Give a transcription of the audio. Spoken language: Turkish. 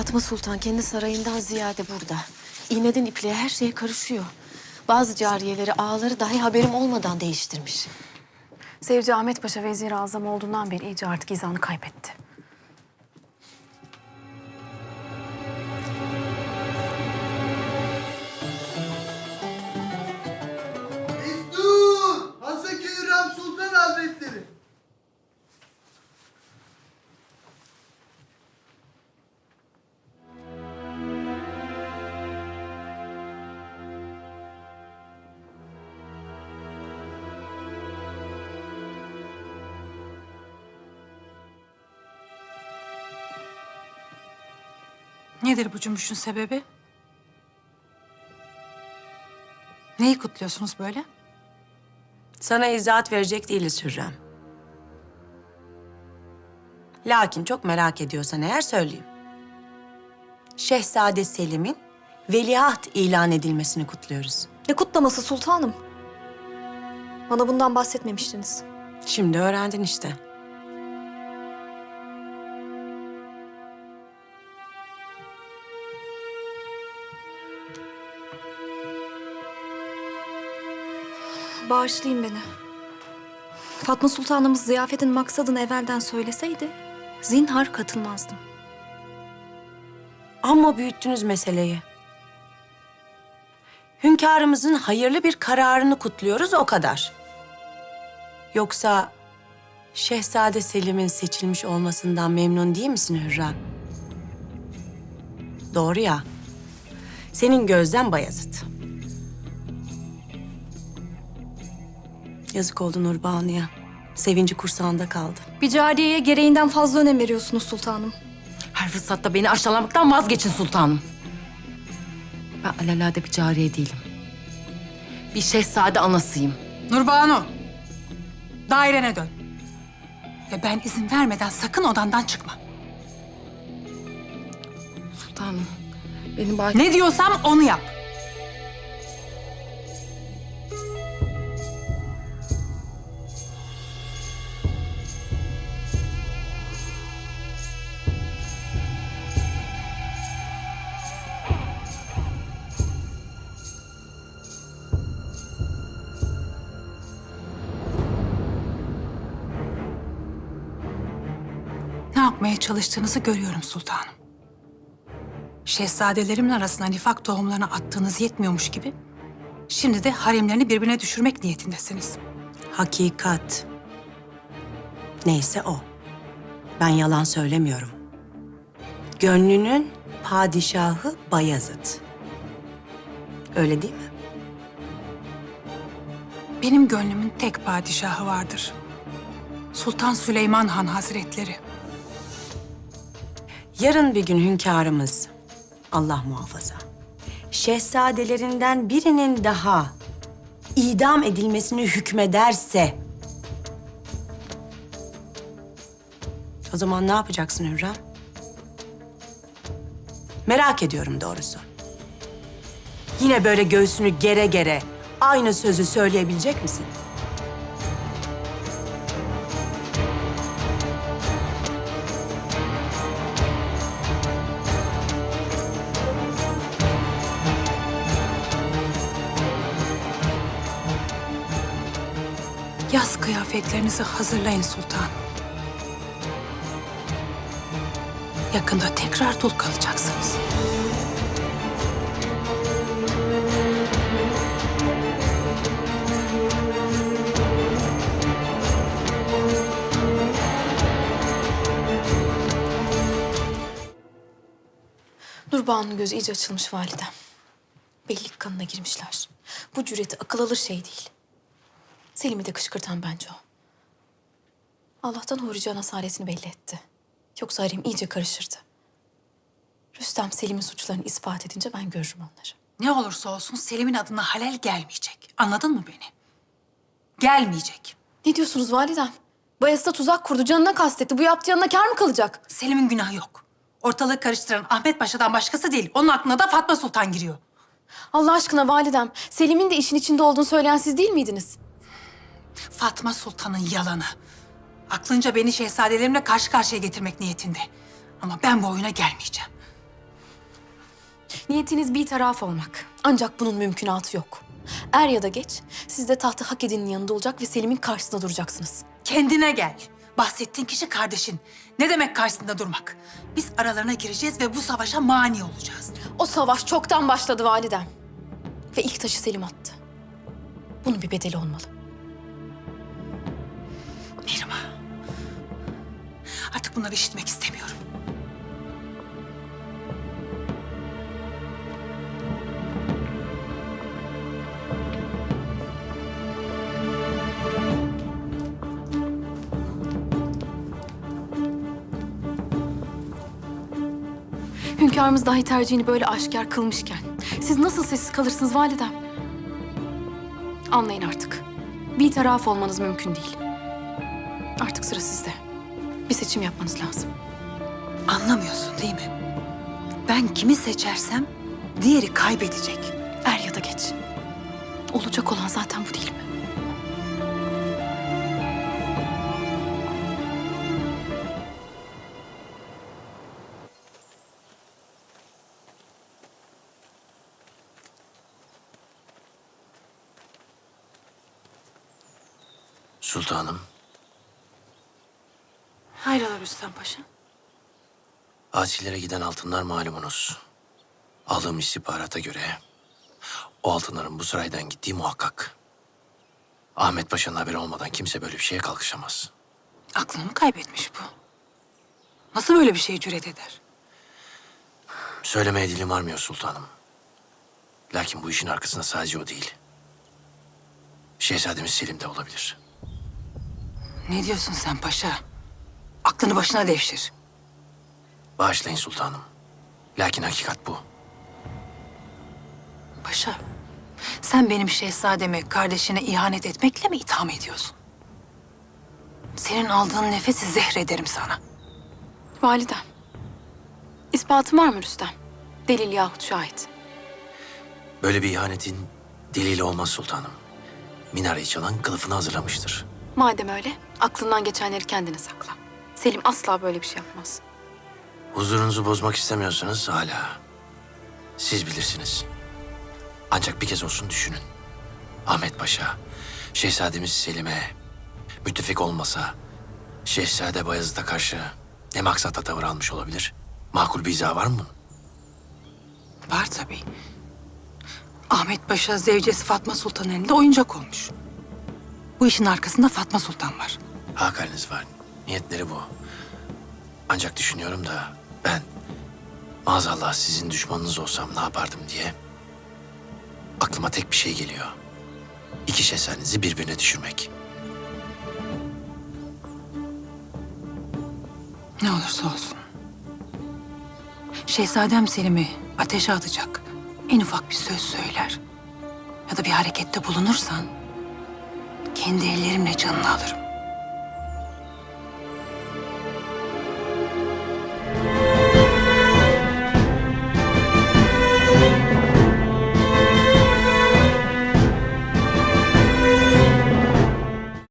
Fatma Sultan kendi sarayından ziyade burada. İğneden ipliğe her şeye karışıyor. Bazı cariyeleri, ağaları dahi haberim olmadan değiştirmiş. Sevci Ahmet Paşa vezir azam olduğundan beri iyice artık izanı kaybetti. Nedir bu cümbüşün sebebi? Neyi kutluyorsunuz böyle? Sana izahat verecek değiliz Hürrem. Lakin çok merak ediyorsan eğer söyleyeyim. Şehzade Selim'in veliaht ilan edilmesini kutluyoruz. Ne kutlaması sultanım? Bana bundan bahsetmemiştiniz. Şimdi öğrendin işte. Bağışlayın beni. Fatma Sultanımız ziyafetin maksadını evvelden söyleseydi... ...zinhar katılmazdım. Ama büyüttünüz meseleyi. Hünkârımızın hayırlı bir kararını kutluyoruz o kadar. Yoksa Şehzade Selim'in seçilmiş olmasından memnun değil misin Hürrem? Doğru ya. Senin gözden Bayezid. Yazık oldu Nurbanu'ya. Sevinci kursağında kaldı. Bir cariyeye gereğinden fazla önem veriyorsunuz sultanım. Her fırsatta beni aşağılamaktan vazgeçin sultanım. Ben alelade bir cariye değilim. Bir şehzade anasıyım. Nurbanu, dairene dön. Ve ben izin vermeden sakın odandan çıkma. Sultanım, beni bağış... Ne diyorsam onu yap. Ne yapmaya çalıştığınızı görüyorum sultanım. Şehzadelerimin arasına nifak tohumlarını attığınız yetmiyormuş gibi... ...şimdi de haremlerini birbirine düşürmek niyetindesiniz. Hakikat. Neyse o. Ben yalan söylemiyorum. Gönlünün padişahı Bayezid. Öyle değil mi? Benim gönlümün tek padişahı vardır. Sultan Süleyman Han Hazretleri. Yarın bir gün hünkârımız, Allah muhafaza, şehzadelerinden birinin daha idam edilmesini hükmederse... O zaman ne yapacaksın Hürrem? Merak ediyorum doğrusu. Yine böyle göğsünü gere gere aynı sözü söyleyebilecek misin? Yaz kıyafetlerinizi hazırlayın sultan. Yakında tekrar dul kalacaksınız. Nurbağa'nın gözü iyice açılmış validem. Belli kanına girmişler. Bu cüreti akıl alır şey değil. Selim'i de kışkırtan bence o. Allah'tan Huri Can asaletini belli etti. Yoksa harem iyice karışırdı. Rüstem Selim'in suçlarını ispat edince ben görürüm onları. Ne olursa olsun Selim'in adına halel gelmeyecek. Anladın mı beni? Gelmeyecek. Ne diyorsunuz validem? Bayezid'e tuzak kurdu, canına kastetti. Bu yaptığı yanına kâr mı kalacak? Selim'in günahı yok. Ortalığı karıştıran Ahmet Paşa'dan başkası değil. Onun aklına da Fatma Sultan giriyor. Allah aşkına validem, Selim'in de işin içinde olduğunu söyleyen siz değil miydiniz? Fatma Sultan'ın yalanı. Aklınca beni şehzadelerimle karşı karşıya getirmek niyetinde. Ama ben bu oyuna gelmeyeceğim. Niyetiniz bir taraf olmak. Ancak bunun mümkünatı yok. Er ya da geç siz de tahtı hak edenin yanında olacak ve Selim'in karşısında duracaksınız. Kendine gel. Bahsettiğin kişi kardeşin. Ne demek karşısında durmak? Biz aralarına gireceğiz ve bu savaşa mani olacağız. O savaş çoktan başladı validem. Ve ilk taşı Selim attı. Bunun bir bedeli olmalı. Artık bunları işitmek istemiyorum. Hünkârımız dahi tercihini böyle aşikar kılmışken siz nasıl sessiz kalırsınız validem? Anlayın artık. Bir taraf olmanız mümkün değil. Artık sıra sizde. Bir seçim yapmanız lazım. Anlamıyorsun değil mi? Ben kimi seçersem diğeri kaybedecek. Er ya da geç. Olacak olan zaten bu değil mi? Sultanım, Hayrola Rüstem Paşa? Asilere giden altınlar malumunuz. Aldığım istihbarata göre o altınların bu saraydan gittiği muhakkak. Ahmet Paşa'nın haberi olmadan kimse böyle bir şeye kalkışamaz. Aklını mı kaybetmiş bu? Nasıl böyle bir şeye cüret eder? Söylemeye dilim varmıyor sultanım. Lakin bu işin arkasında sadece o değil. Şehzademiz Selim de olabilir. Ne diyorsun sen paşa? Aklını başına devşir. Bağışlayın sultanım. Lakin hakikat bu. Paşa, sen benim şehzademi kardeşine ihanet etmekle mi itham ediyorsun? Senin aldığın nefesi zehrederim sana. Validem. İspatın var mı Rüstem? Delil yahut şahit. Böyle bir ihanetin delili olmaz sultanım. Minareyi çalan kılıfını hazırlamıştır. Madem öyle, aklından geçenleri kendine sakla. Selim asla böyle bir şey yapmaz. Huzurunuzu bozmak istemiyorsanız hala. Siz bilirsiniz. Ancak bir kez olsun düşünün. Ahmet Paşa, Şehzademiz Selim'e müttefik olmasa Şehzade Bayezid'e karşı ne maksatla tavır almış olabilir? Makul bir izah var mı? Var tabii. Ahmet Paşa zevcesi Fatma Sultan elinde oyuncak olmuş. Bu işin arkasında Fatma Sultan var. Hakaliniz var. Niyetleri bu. Ancak düşünüyorum da ben maazallah sizin düşmanınız olsam ne yapardım diye aklıma tek bir şey geliyor. İki şehzadenizi birbirine düşürmek. Ne olursa olsun. Şehzadem Selim'i ateşe atacak en ufak bir söz söyler ya da bir harekette bulunursan kendi ellerimle canını alırım.